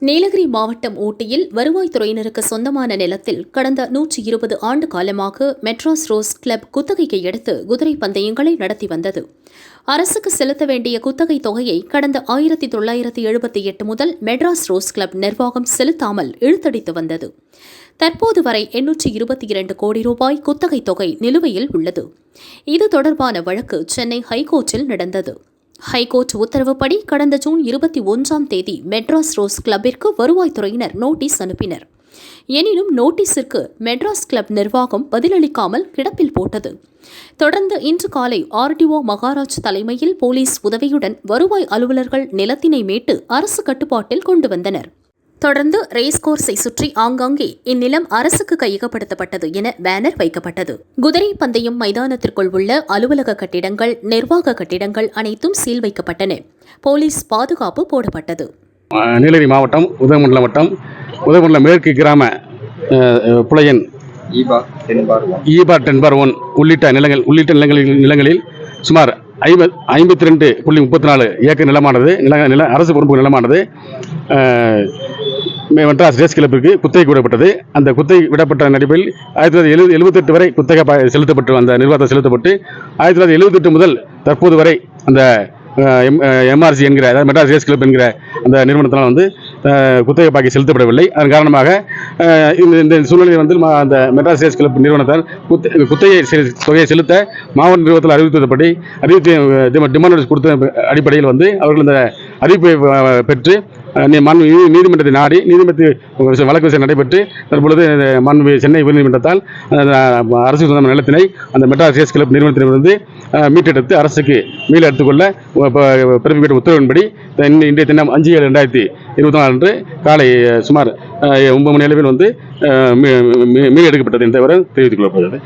நீலகிரி மாவட்டம் ஊட்டியில் வருவாய்த்துறையினருக்கு சொந்தமான நிலத்தில் கடந்த நூற்றி இருபது ஆண்டு காலமாக மெட்ராஸ் ரோஸ் கிளப் குத்தகைக்கு எடுத்து குதிரை பந்தயங்களை நடத்தி வந்தது. அரசுக்கு செலுத்த வேண்டிய குத்தகை தொகையை கடந்த ஆயிரத்தி தொள்ளாயிரத்தி எழுபத்தி எட்டு முதல் மெட்ராஸ் ரோஸ் கிளப் நிர்வாகம் செலுத்தாமல் இழுத்தடித்து வந்தது. தற்போது வரை எண்ணூற்றி இருபத்தி இரண்டு கோடி ரூபாய் குத்தகை தொகை நிலுவையில் உள்ளது. இது தொடர்பான வழக்கு சென்னை ஹைகோர்ட்டில் நடந்தது. ஹைகோர்ட் உத்தரவுப்படி கடந்த ஜூன் இருபத்தி ஒன்றாம் தேதி மெட்ராஸ் ரோஸ் கிளப்பிற்கு வருவாய்த்துறையினர் நோட்டீஸ் அனுப்பினர். எனினும் நோட்டீஸிற்கு மெட்ராஸ் கிளப் நிர்வாகம் பதிலளிக்காமல் கிடப்பில் போட்டது. தொடர்ந்து இன்று காலை ஆர்டிஓ மகாராஜ் தலைமையில் போலீஸ் உதவியுடன் வருவாய் அலுவலர்கள் நிலத்தினை மீட்டு அரசு கட்டுப்பாட்டில் கொண்டு வந்தனர். தொடர்ந்து ரேஸ் கோர்ஸை சுற்றி ஆங்காங்கே இந்நிலம் அரசுக்கு கையகப்படுத்தப்பட்டது என பேனர் வைக்கப்பட்டது. குதிரை பந்தயம் மைதானத்திற்குள் உள்ள அலுவலக கட்டிடங்கள் நிர்வாக கட்டிடங்கள் அனைத்தும் சீல் வைக்கப்பட்டன. போலீஸ் பாதுகாப்பு போடப்பட்டது. நீலகிரி மாவட்டம் உதகமண்டலம் வட்டம் உதகமண்டலம் மேற்கு கிராம புலையன் ஈபா தென்பார் ஒன் ஈபா டென்பார் ஒன் உள்ளிட்ட நிலங்கள் உள்ளிட்ட நிலங்களில் நிலங்களில் சுமார் ஐம்பத் ஐம்பத்தி ரெண்டு புள்ளி முப்பத்தி நாலு ஏக்கர் நிலமானது நில நில அரசு பொறுப்பு நிலமானது. மெட்ராஸ் ரேஸ் கிளப்பிற்கு குத்தகை விடப்பட்டது அந்த குத்தகை விடப்பட்ட நடிப்பில் ஆயிரத்தி தொள்ளாயிரத்தி எழுபது எழுபத்தெட்டு வரை குத்தகை செலுத்தப்பட்டு அந்த நிர்வாகத்தில் செலுத்தப்பட்டு ஆயிரத்தி தொள்ளாயிரத்தி எழுபத்தெட்டு முதல் தற்போது வரை அந்த எம்ஆர்சி என்கிற அதாவது மெட்ராஸ் ரேஸ் கிளப் என்கிற அந்த நிறுவனத்தினால் வந்து குத்தகை பாக்கி செலுத்தப்படவில்லை. அதன் காரணமாக இந்த இந்த சூழ்நிலையில் வந்து அந்த மெட்ராஸ் ரேஸ் கிளப் நிறுவனத்தால் குத்த குத்தகை தொகையை செலுத்த மாவட்ட நிறுவனத்தில் அறிவித்தபடி அறிவித்து டிமாண்ட் நோட்டீஸ் கொடுத்த அடிப்படையில் வந்து அவர்கள் இந்த அறிவிப்பை பெற்று மண் நீ- நீதிமன்றத்தை நாடி நீதிமன்றத்தில் வழக்கு விசாரணை நடைபெற்று தற்பொழுது மண் சென்னை உயர்நீதிமன்றத்தால் அரசு சொந்தமான நிலத்தினை அந்த மெட்ராஸ் ரேஸ் கிளப் நிறுவனத்திலிருந்து மீட்டெடுத்து அரசுக்கு மீள எடுத்துக்கொள்ள ப- பிறப்பிக்கப்பட்ட உத்தரவின்படி இன்றைய தினம் அஞ்சு ஏழு ரெண்டாயிரத்தி இருபத்தி நாலு அன்று காலை சுமார் ஒன்பது மணி அளவில் வந்து மீ- மீ- எடுக்கப்பட்டது என்ற தெரிவித்துக் கொள்ளப்படுகிறது.